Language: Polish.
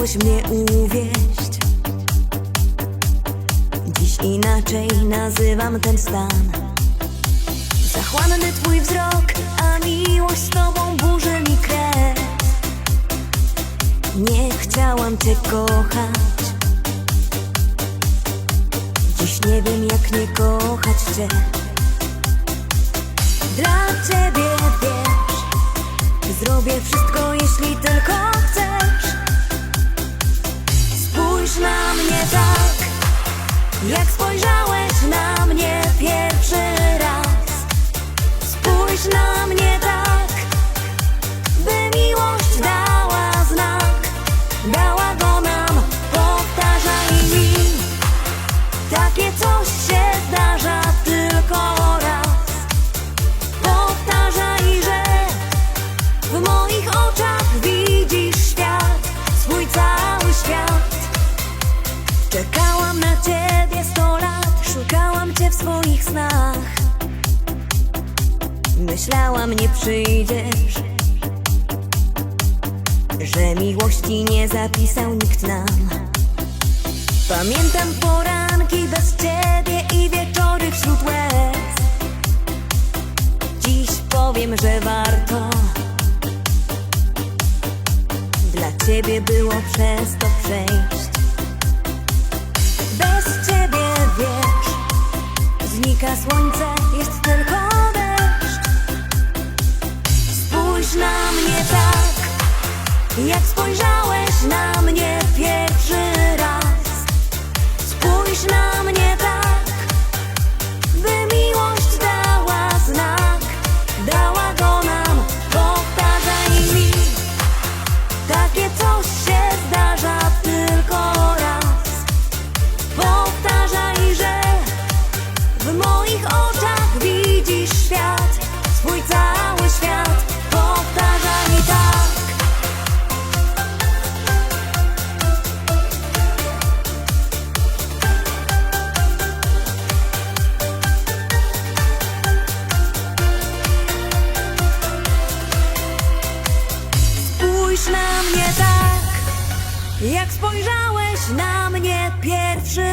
chciałeś mnie uwieść. Dziś inaczej nazywam ten stan. Zachłanny twój wzrok, a miłość z tobą burzy mi krew. Nie chciałam cię kochać. Dziś nie wiem jak nie kochać cię. Dla ciebie wiesz Zrobię wszystko jeśli tylko Jak spojrzałeś na mnie pierwszy raz? Spójrz na mnie tak By miłość dała znak. Dała go nam Powtarzaj mi. Takie coś się zdarza tylko raz. Powtarzaj, że w moich oczach widzisz świat Swój cały świat. Czekałam w swoich snach. Myślałam nie przyjdziesz Że miłości nie zapisał nikt nam. Pamiętam poranki bez ciebie i wieczory wśród łez. Dziś powiem, że warto Dla ciebie było przez to przejść Słońce, jest tylko deszcz. Spójrz na mnie tak Jak spojrzałeś na mnie pierwszy raz. Spójrz na mnie tak Spójrz na mnie tak, jak spojrzałeś na mnie pierwszy